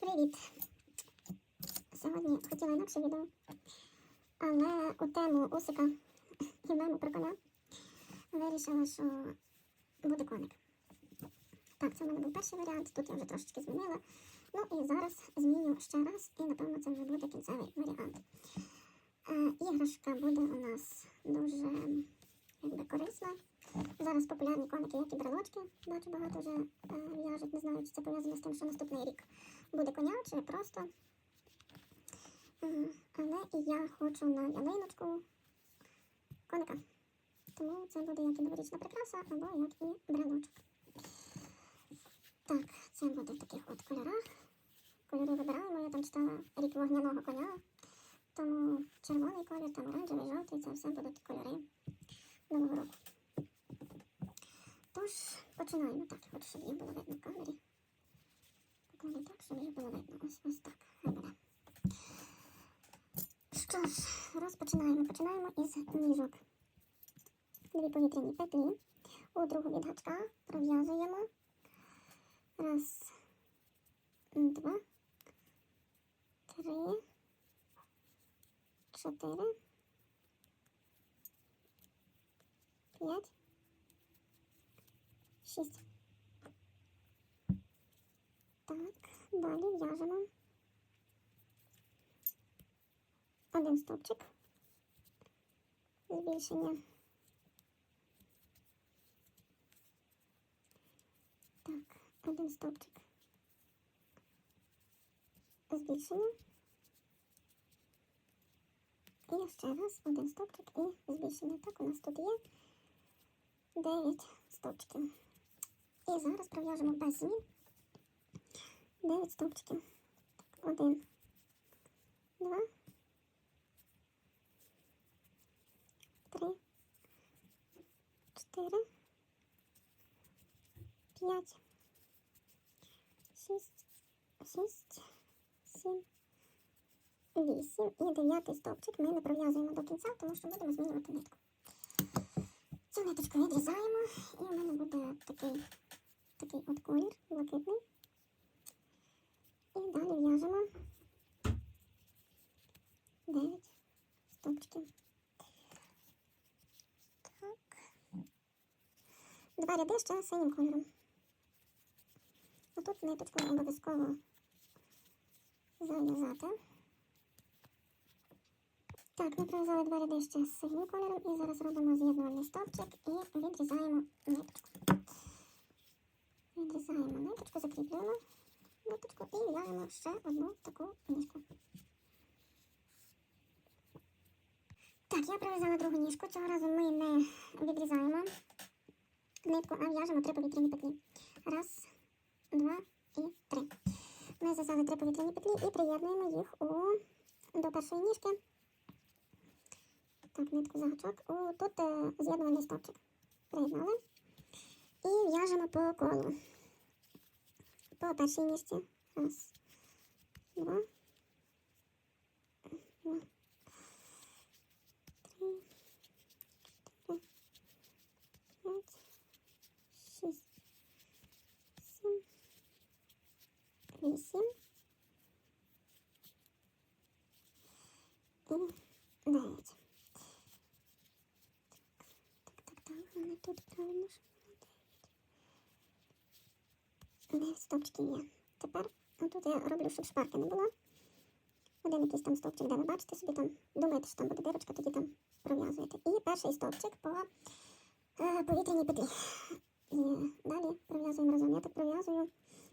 Привіт! Сьогодні хотіла інакше відео, але у тему Усика і мему про коня вирішила, що буде коник. Так, це в мене був перший варіант, тут я вже трошечки змінила. Ну і зараз зміню ще раз, і напевно це вже буде кінцевий варіант. Е, іграшка буде у нас дуже якби, корисна. Зараз популярні коники, як і брелочки. Бачу, багато вже е, в'яжуть. Не знаю, чи це пов'язано з тим, що наступний рік буде коня, чи просто. Але і я хочу на ялиночку коника. Тому це буде як і новорічна прикраса, або як і брелочок. Так, це буде в таких от кольорах. Кольори вибираємо. Я там читала рік вогняного коня. Тому червоний колір, там оранжевий, жовтий, це все будуть кольори нового року. Тож, починаємо так. Я хочу, щоб їх було видно в камері. Покладу так, щоб їх було видно. Ось ось так. Буде. Що ж, розпочинаємо. Починаємо із ніжок. Дві повітряні петлі. У другу від гачка пров'язуємо. Раз, два, три, чотири, п'ять, шість. Так, далі в'яжемо один стовпчик, збільшення. Так, один стовпчик. Збільшення. І ще раз один стовпчик і збільшення. Так, у нас тут є 9 стовпчиків. І зараз пров'яжемо без змін. 9 стовпчиків. Так, один, два, три, чотири, п'ять, шість, шість, сім, вісім. І дев'ятий стовпчик ми не пров'язуємо до кінця, тому що будемо змінювати нитку. Цю ниточку відрізаємо, і в мене буде такий, такий от колір блакитний. І далі в'яжемо 9 стовпчиків. Так. Два ряди ще синім кольором. Отут ниточку обов'язково зав'язати. Так, ми пров'язали два ряди ще з синім кольором і зараз робимо з'єднувальний стовпчик і відрізаємо ниточку. Відрізаємо ниточку, закріплюємо ниточку і в'яжемо ще одну таку ніжку. Так, я пров'язала другу ніжку. Цього разу ми не відрізаємо нитку, а в'яжемо три повітряні петлі. Раз, два і три. Ми зв'язали три повітряні петлі і приєднуємо їх у, до першої ніжки. Так, нитку за гачок. О, тут е, з'єднувальний стовпчик. Приєднали. І в'яжемо по колу. По ніжці. Раз, два, три, чотири, п'ять, шість, сім, вісім і дев'ять. Так, так, так, в мене тут правильно Дев'ять стовпчиків є. Тепер тут я роблю, щоб шпарки не було. Один якийсь там стовпчик, де ви бачите собі там, думаєте, що там буде дирочка, тоді там пров'язуєте. І перший стовпчик по е, повітряній петлі. І далі пров'язуємо разом. Я так пров'язую,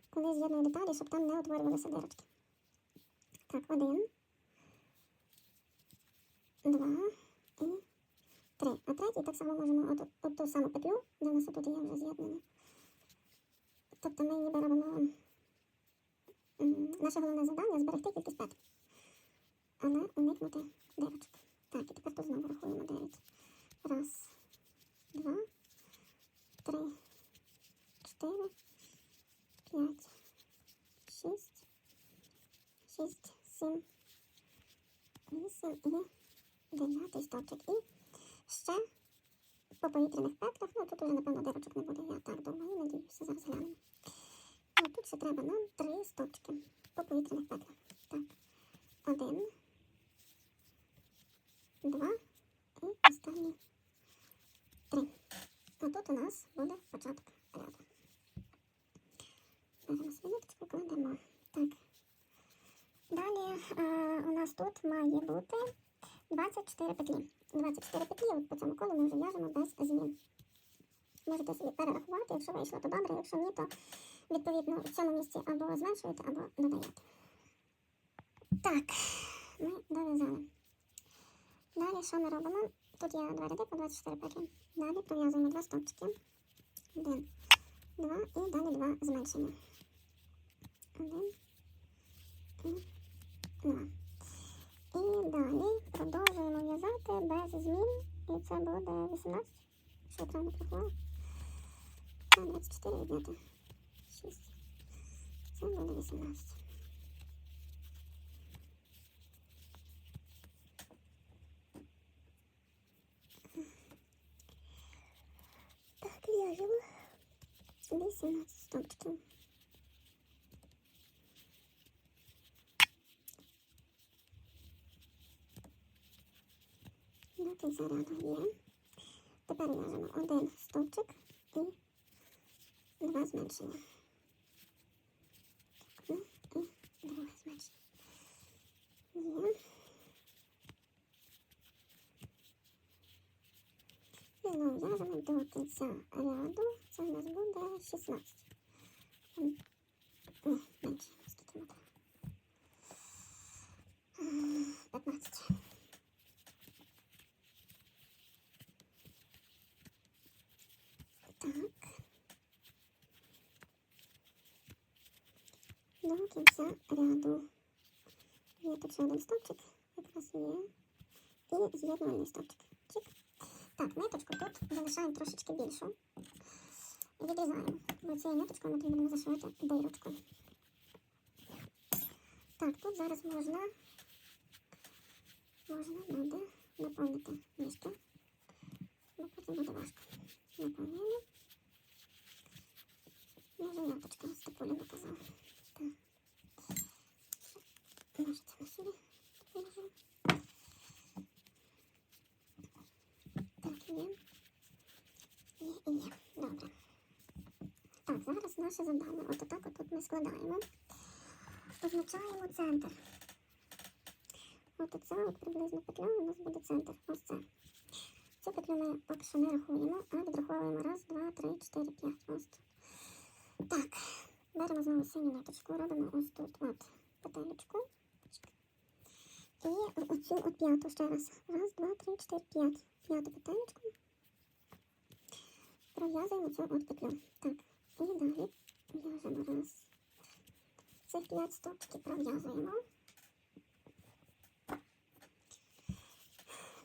коли з'єдную деталі, щоб там не утворювалися дирочки. Так, один, два і три. А третій так само можемо от, от ту саму петлю, де у нас тут є вже з'єднання. Тобто ми ніби робимо наше головне завдання зберегти кількість петель, але уникнути дирочок. Так, і тепер тут знову рахуємо 9. Раз, два, три, чотири, п'ять, шість, шість, сім, вісім і дев'ятий стовпчик. І ще по повітряних петлях, ну тут уже, напевно, дирочок не буде, я так думаю, надіюся, зараз глянемо. Ну, тут ще треба нам три стопчики. по повітряних петлях. Так. Один, два і останні три. Отут у нас буде початок ряду. Беремо свиняточку, кладемо. Так. Далі е, у нас тут має бути 24 петлі. 24 петлі, от по цьому колу ми вже в'яжемо без змін. Можете собі перерахувати, якщо вийшло, то добре, якщо ні, то відповідно в цьому місці або зменшуєте, або додаєте. Так, ми дов'язали. Далі що ми робимо? Тут є два ряди по 24 петлі. Далі пров'язуємо два стовпчики. Один, два і далі два зменшення. Один і два. І далі продовжуємо в'язати без змін. І це буде 18. Що я правильно порахувала? Це 24 відняти 6. Це буде 18. Так, в'яжемо 18 стовпчиків. Кінця ряду є. Тепер в'яжемо один стовпчик і два зменшення. Одне і друге зменшення. Є. І знову в'яжемо до кінця ряду. Це у нас буде 16. М, Ні, менше, скільки буде. М, 15. Так. До кінця ряду. Є тут ще один стовпчик, якраз є. І з'єднувальний стовпчик. Чик. Так, ниточку тут залишаємо трошечки більшу. Відрізаємо. Бо цією ниточкою ми будемо зашивати дирочку. Так, тут зараз можна, можна буде наповнити мішки. Бо потім буде важко. Наповнюємо. Може, ниточка з тополі наказала. Так. Це є. Є є. Добре. Так, зараз наше завдання. От отак от тут ми складаємо. Позначаємо центр. От оце от приблизно петля у нас буде центр. Ось це. Цю петлю ми поки що не рахуємо, а відраховуємо раз, два, три, чотири, п'ять. Ось тут. Так, беремо знову синю ниточку, робимо ось тут от петелечку. І оцю от п'яту ще раз. Раз, два, три, чотири, п'ять. П'яту петелечку. Пров'язуємо цю от петлю. Так, і далі в'яжемо раз. Цих п'ять стовпчиків пров'язуємо.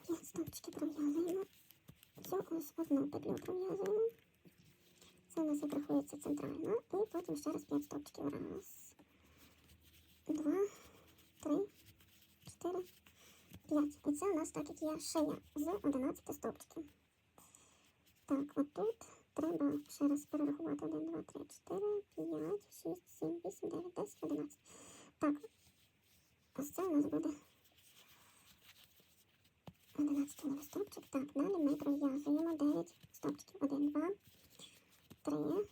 П'ять стовпчиків пров'язуємо. Цю ось одну петлю пров'язуємо. Це у нас як рахується центральна. І потім ще раз 5 стовпчиків. Раз, два, три, 4, 5. І це у нас так як є шия з 11 стовпчиків. Так, от тут треба ще раз перерахувати 1, 2, 3, 4, 5, 6, 7, 8, 9, 10, 11. Так, ось це у нас буде 11 стопчик. Так, далі ми пров'язуємо 9 стопчиків. 1, 2, 3,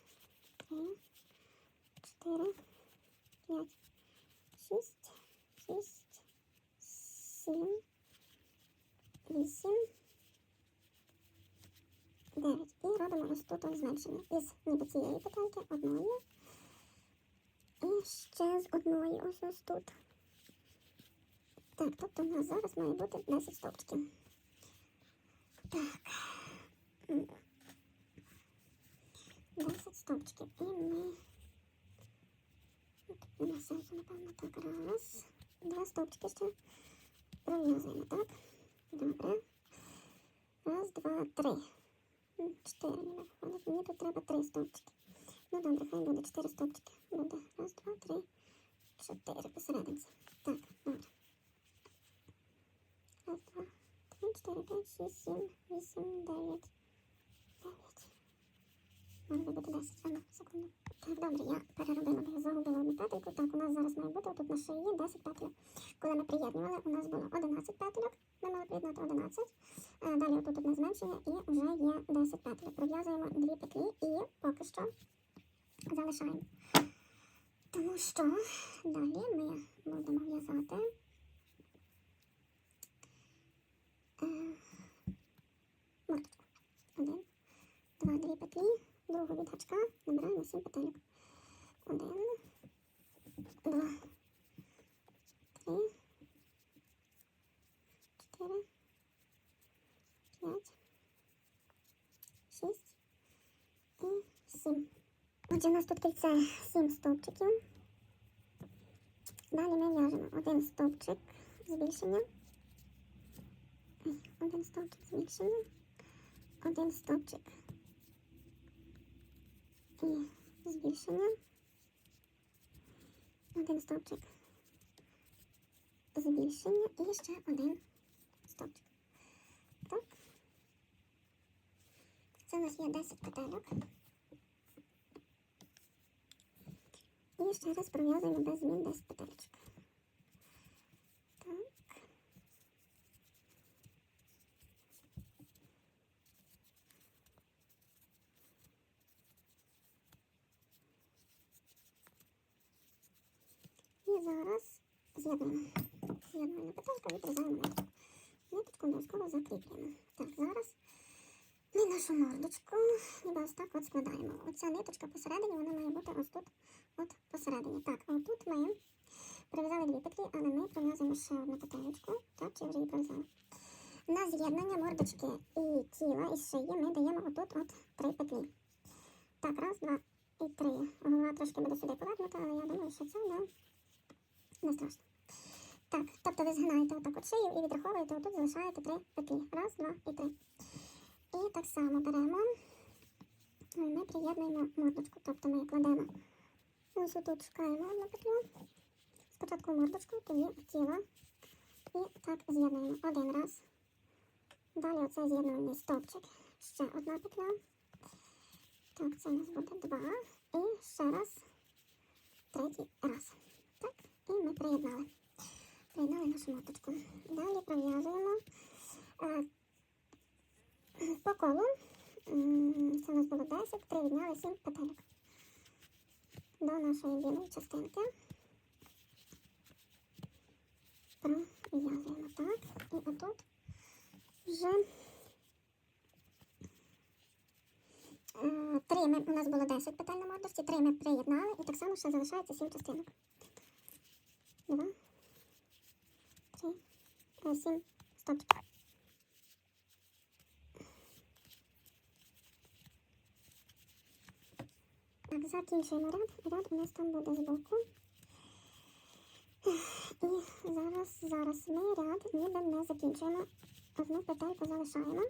тут ось зменшення. Із ніби цієї петельки одної. І ще з одної ось ось тут. Так, тобто у нас зараз має бути 10 стовпчиків. Так. 10 стовпчиків. І ми тут нема сенсу, напевно, так. Раз, два стовпчики ще пров'язуємо, так? Добре. Раз, два, три. М, Чотири. Мені тут треба три стовпчики. Ну добре, хай буде чотири стовпчики. Буде. Раз, два, три, чотири посерединці. Так, добре. Раз, два, три, чотири, п'ять, шість, сім, вісім, дев'ять. Дев'ять. Має бути 10. А ну, секунду. Так, добре, я переробила, загубила одну петельку. Так, у нас зараз має бути тут на шиї 10 петельок. Коли ми приєднували, у нас було 11 петельок. Ми мали приєднати 11. Далі отут одне зменшення і вже є 10 петельок. Пров'язуємо дві петлі і поки що залишаємо. Тому що далі ми будемо в'язати е. Один, два, дві петлі, другу від гачка, набираємо сім петельок. Один, два, три, чотири, п'ять, шість і сім. Отже, у нас тут кільце сім стовпчиків. Далі ми в'яжемо один стовпчик збільшення. Один стовпчик збільшення. Один стовпчик і збільшення. Один стовпчик збільшення і ще один стовпчик. Так. Це у нас є 10 петельок. Ще раз пров'язуємо без змін 10 петелечок. Так. І зараз з'єднуємо. З'єднуємо петельку, відрізаємо. Ниточку обов'язково закріплюємо. Так, зараз ми нашу мордочку ніби ось так от складаємо. Оця ниточка посередині, вона має бути ось тут, от посередині. Так, а отут ми пров'язали дві петлі, але ми пров'язуємо ще одну петелечку. Так, чи вже її пров'язали. На з'єднання мордочки і тіла, і шиї ми даємо отут от три петлі. Так, раз, два і три. Голова трошки буде сюди повернута, але я думаю, що це не, не страшно. Так, тобто ви згинаєте отак от шию і відраховуєте, отут залишаєте три петлі. Раз, два і три. І так само беремо, ми приєднуємо мордочку. Тобто ми кладемо ось тут шукаємо одну петлю. Спочатку мордочку, тоді тіло. І так з'єднуємо один раз. Далі оце з'єднувальний стовпчик. Ще одна петля. Так, це у нас буде два. І ще раз. Третій раз. Так, і ми приєднали. Приєднали нашу моточку. Далі пров'язуємо е, по колу. Це у нас було 10, три відняли 7 петельок. До нашої білої частинки. Пров'язуємо так. І отут вже е, три ми, у нас було 10 петель на мордочці, три ми приєднали і так само ще залишається 7 частинок. Два, три, сім, стопчик. Закінчуємо ряд. Ряд у нас там буде збоку. І зараз, зараз ми ряд ніби не закінчуємо. Одну петельку залишаємо.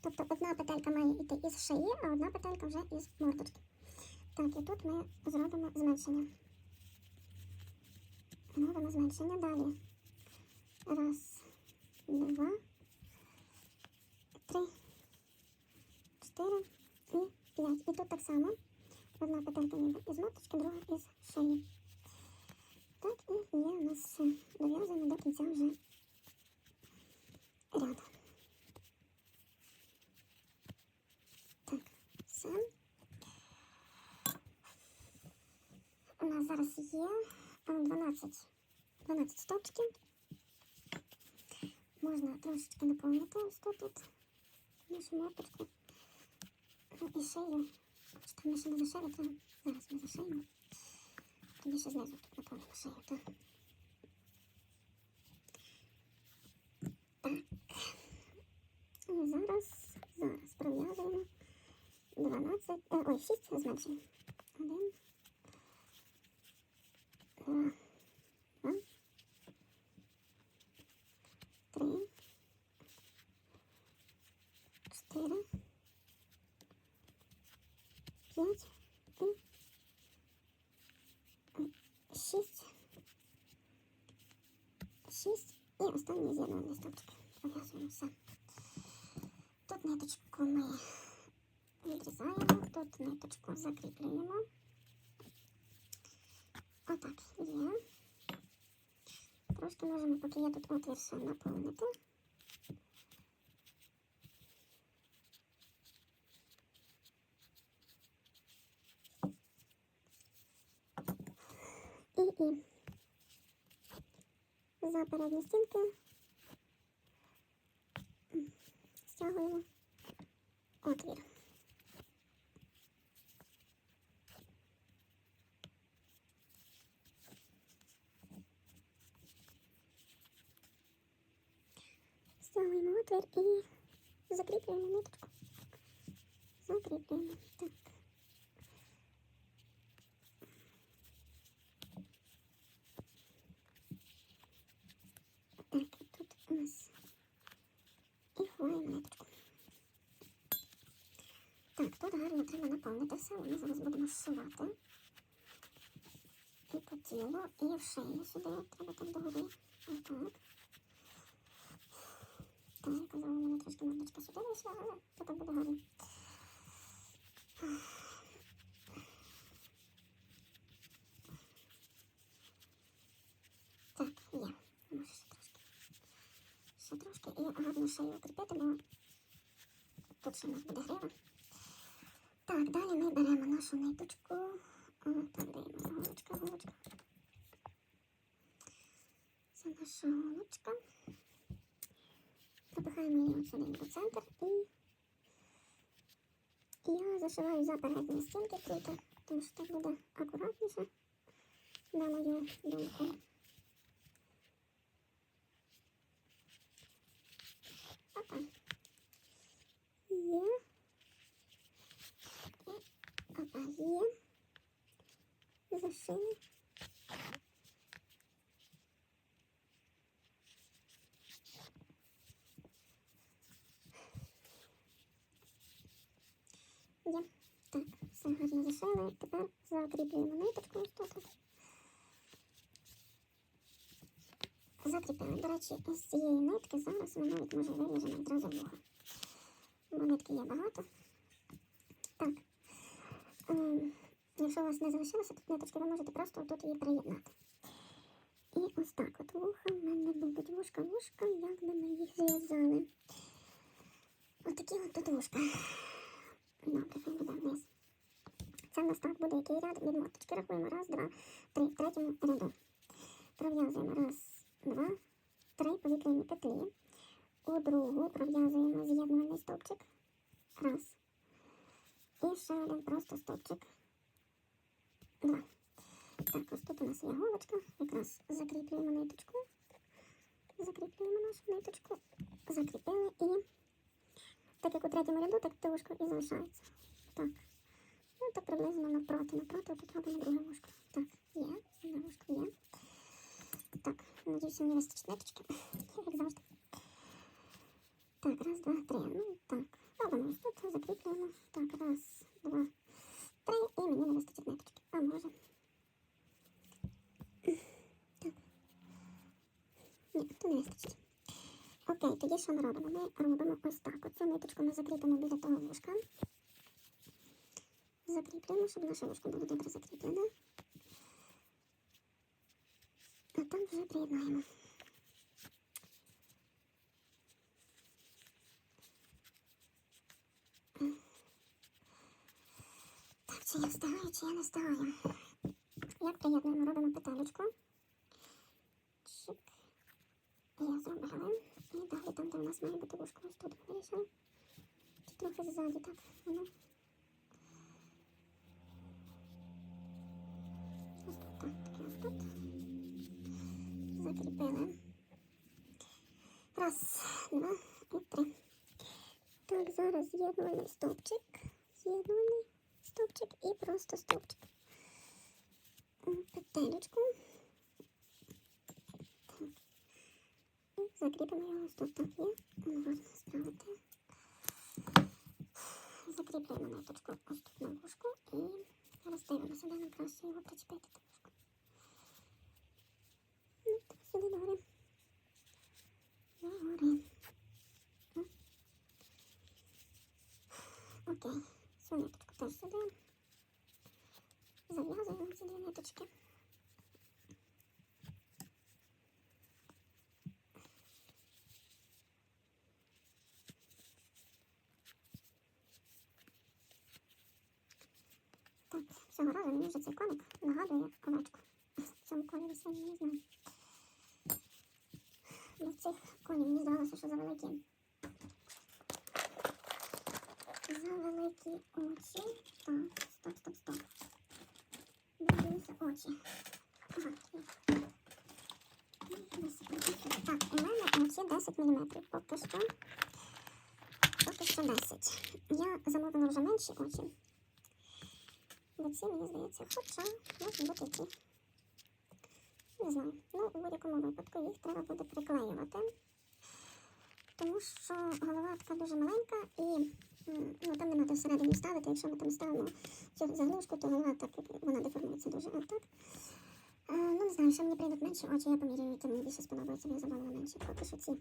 Тобто одна петелька має йти із шиї, а одна петелька вже із мордочки. Так, і тут ми зробимо зменшення. Робимо зменшення далі. Раз, два, три, чотири і п'ять. І тут так само. Одна петелька ніби із моточки, друга із шиї. Так, і є у нас все. Дов'язуємо до кінця вже ряду. Так, все. У нас зараз є е, 12, 12 стопчиків. Можна трошечки наповнити ось тут, тут нашу моточку Ну, і шию. Чи ми ще не зашили, то зараз ми зашиємо. Тоді ще знизу тут напевно шию. Так. Так. Зараз, зараз пров'язуємо 12, е, ой, 6 зменшуємо. п'ять, шість, шість і останній з'єднаний стопчик. Пов'язуємо все. Тут ниточку ми відрізаємо, тут ниточку закріплюємо. Отак є. Просто можемо, поки я тут отвір, ще наповнити. Передні стінки стягуємо отвір. Стягуємо отвір і закріплюємо ниточку. Закріплюємо. Так. наповнити все, ми зараз будемо зшивати. І по тілу, і в шию сюди треба так догори. Отак. Так, я казала, у мене трошки мордочка сюди вийшла, але то так буде гарно. Так, є. Може ще трошки. Ще трошки. І гарно шию укріпити, бо тут ще у нас буде грива. Так, далі ми беремо нашу ниточку. Так, де моя голочка, голочка. Це наша голочка. Пропихаємо її сюди в центр і я зашиваю за передні стінки тут, тому що так буде акуратніше, на мою думку. Опа. Є. І є. Зашили. Є. Так, все гарно зашили. Тепер закріплюємо ниточку ось тут. Закріпили. До речі, із цієї нитки зараз ми навіть може виріжемо одразу вуха. Бо нитки є багато. Ем, якщо у вас не залишилося тут ниточки, ви можете просто тут її приєднати. І ось так от вуха в мене будуть вушка-вушка, як би ми їх зв'язали. Отакі от тут вушка. Добре, хай буде вниз. Це в нас так буде який ряд від моточки. Рахуємо. Раз, два, три. В третьому ряду. Пров'язуємо раз, два, три повітряні петлі. У другу пров'язуємо з'єднувальний стовпчик. Раз. І ще один просто стовпчик. Два. Так, ось тут у нас є голочка. Якраз закріплюємо ниточку. Закріплюємо нашу ниточку. Закріпили і так як у третьому ряду, так те вушко і залишається. Так. Ну, так приблизно напроти. Напроти тут робимо друге вушко. Так, є. Одне вушко є. Так, надіюся, мені вистачить ниточки. Як завжди. Так, раз, два, три. Ну, так. Робимо ось тут, закріплюємо. Так, раз, два, три. І мені не вистачить ниточки. А може. Так. Ні, то не вистачить. Окей, тоді що ми робимо? Ми робимо ось так. Оцю ниточку ми закріпимо біля того вушка. Закріплюємо, щоб наше вушко було добре закріплене. А там вже приєднаємо. Чи я встигаю, чи я не встигаю. Як приєднуємо, робимо петелечку. Чик. Я зробила. І далі там, де в нас має бути вушко, ось тут ми вирішили. Чи трохи ззаді, так? Воно. Ось тут, так, ось тут. Закріпили. Раз, два і три. Так, зараз з'єднувальний стовпчик. З'єднувальний стовпчик і просто стовпчик. Петелечку. Закріпимо його тут так. Можна справити. Закріплюємо ниточку ось тут на вушку і зараз дивимося, де нам краще його причепити. Ну, так сюди догори. Догори. Окей, ниточку це сюди. Зав'язуємо ці дві ниточки. Так, цього разу мені вже цей коник нагадує овечку. В цьому колі весенні не знаю. Бо цих конів мені здавалося, що завеликі. Завеликі очі. Так, стоп, стоп, стоп. Дивіться очі. Так, у мене очі 10 мм. Поки що. Поки що 10. Я замовила вже менші очі. Бо ці, мені здається, хоча можуть бути ті. Не знаю. Ну, у будь-якому випадку їх треба буде приклеювати. Тому що голова така дуже маленька і ну, там нема де всередині ставити. Якщо ми там ставимо цю заглушку, то голова так вона деформується дуже. А так. Е, ну, не знаю, що мені прийдуть менші очі, я поміряю, які мені більше сподобаються, я замовила менші. Поки що ці.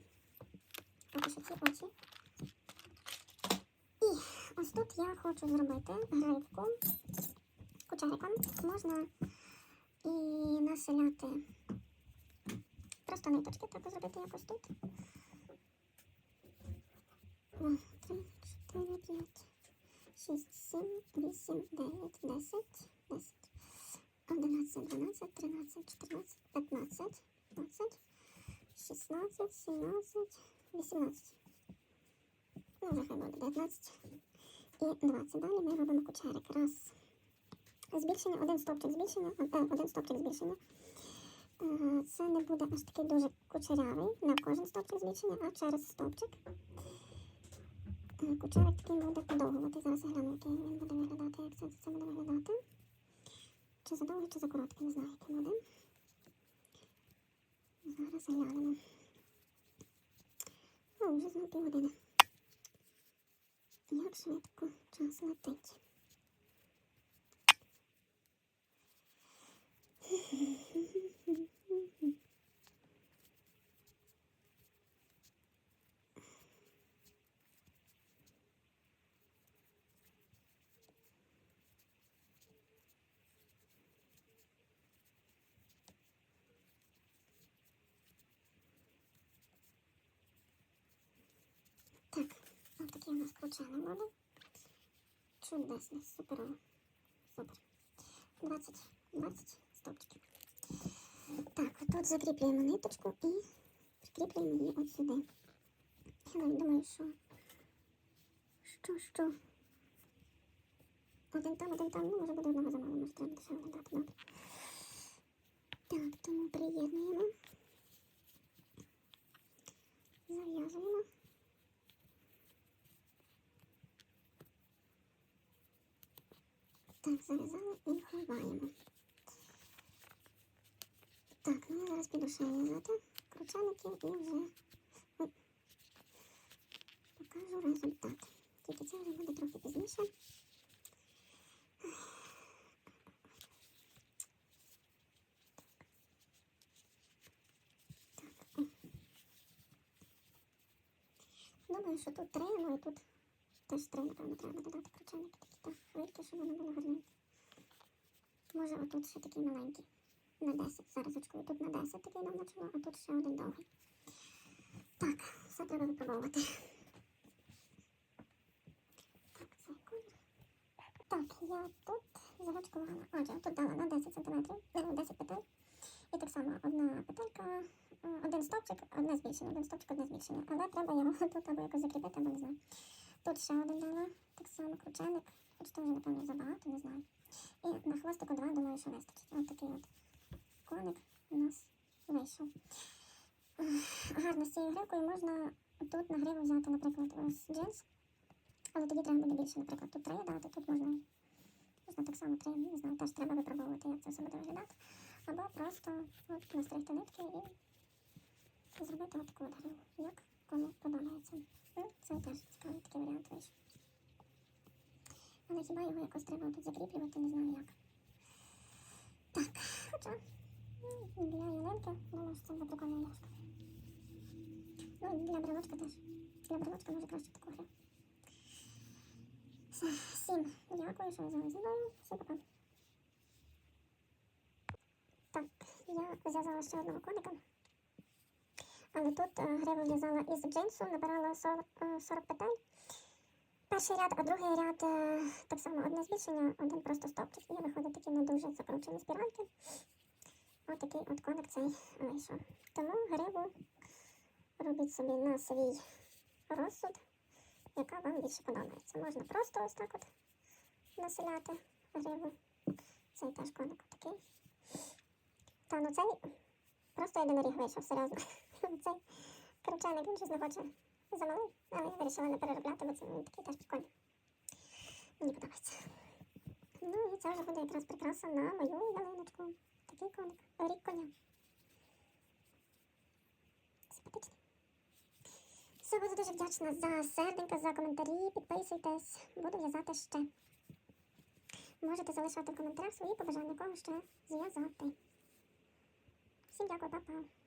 Поки що ці очі. І ось тут я хочу зробити гривку кучериком. Можна і населяти просто ниточки, так зробити якось тут. Два, три, чотири, п'ять, шість, сім, вісім, дев'ять, десять, десять. 11, 12, 13, 14, 15, 15, 16, 17, 18. Ну, вже хай буде 19 і 20. Далі ми робимо кучерик. Раз. Збільшення, один стовпчик збільшення, один стовпчик збільшення. Це не буде аж такий дуже кучерявий, не кожен стовпчик збільшення, а через стовпчик. Е, Кучерик такий буде подовгувати. Зараз я гляну, який він буде виглядати, як це, це буде виглядати. Чи за довгий, чи за короткий, не знаю, який буде. Зараз глянемо. О, вже за півгодини. Як швидко час летить. Так, ось у буде. Чудесно, суперово. Супер. 20, 20 стопчиків. Так, тут закріплюємо ниточку і прикріплюємо її от сюди. Я думаю, що. Що, що? Один там, один там, ну, може буде одного замало, може треба один дати, добре. Так, тому приєднуємо. Зав'язуємо. Так, зав'язали і ховаємо. Так, ну я зараз піду ще в'язати кручаників і вже покажу результат. Тільки це вже буде трохи пізніше. Думаю, що тут три, ну і тут теж три, напевно, треба додати кручаники такі, так, швидкі, щоб воно було гарненьке. Може, отут ще такий маленький. На 10. Зараз очкую. Тут на 10 такий нам начало, а тут ще один довгий. Так, все треба випробовувати. Так, цей колір. Так, я тут загачкувала. Отже, тут дала на 10 см, на 10 петель. І так само одна петелька, один стовпчик, одне збільшення, один стовпчик, одне збільшення. Але треба його тут або якось закріпити, або не знаю. Тут ще один дала, так само крученик, хоч теж, напевно, забагато, не знаю. І на хвостику два, думаю, що вистачить. Ось такий от коник у нас вийшов. Гарно з цією гривкою можна тут на гриву взяти, наприклад, ось джинс. Але тоді треба буде більше, наприклад, тут три дати, тут можна, можна так само три, не знаю, теж треба випробовувати, як це все буде виглядати. Або просто от, настригти нитки і зробити от таку гриву, як кому подобається. Ну, Це теж цікавий такий варіант вийшов. Але хіба його якось треба тут закріплювати, не знаю як. Так, хоча ну, для ялинки, думаю, що це буде прикольна іграшка. Ну, для брелочка теж. Для брелочка може краще таку. Все, всім дякую, що ви взяли зі мною. Всім пока. Так, я зв'язала ще одного коника. Але тут е, гриву в'язала із джинсу, набирала 40, е, 40 петель. перший ряд, а другий ряд е, так само одне збільшення, один просто стовпчик. І виходить такі не дуже закручені спіральки. Такий от коник цей вийшов. Тому гриву робіть собі на свій розсуд, яка вам більше подобається. Можна просто ось так от населяти гриву. Цей теж коник такий. Та ну цей просто єдиноріг вийшов, серйозно. Цей крученик він щось не хоче замалий, але я вирішила не переробляти, бо це він такий теж прикольний. Мені подобається. Ну і це вже буде якраз прикраса на мою ялиночку. Такий коник. Рік коня. Симпатичний. Все, буду дуже вдячна за серденька, за коментарі. Підписуйтесь, буду в'язати ще. Можете залишати в коментарях свої побажання, кого ще зв'язати. Всім дякую, па-па.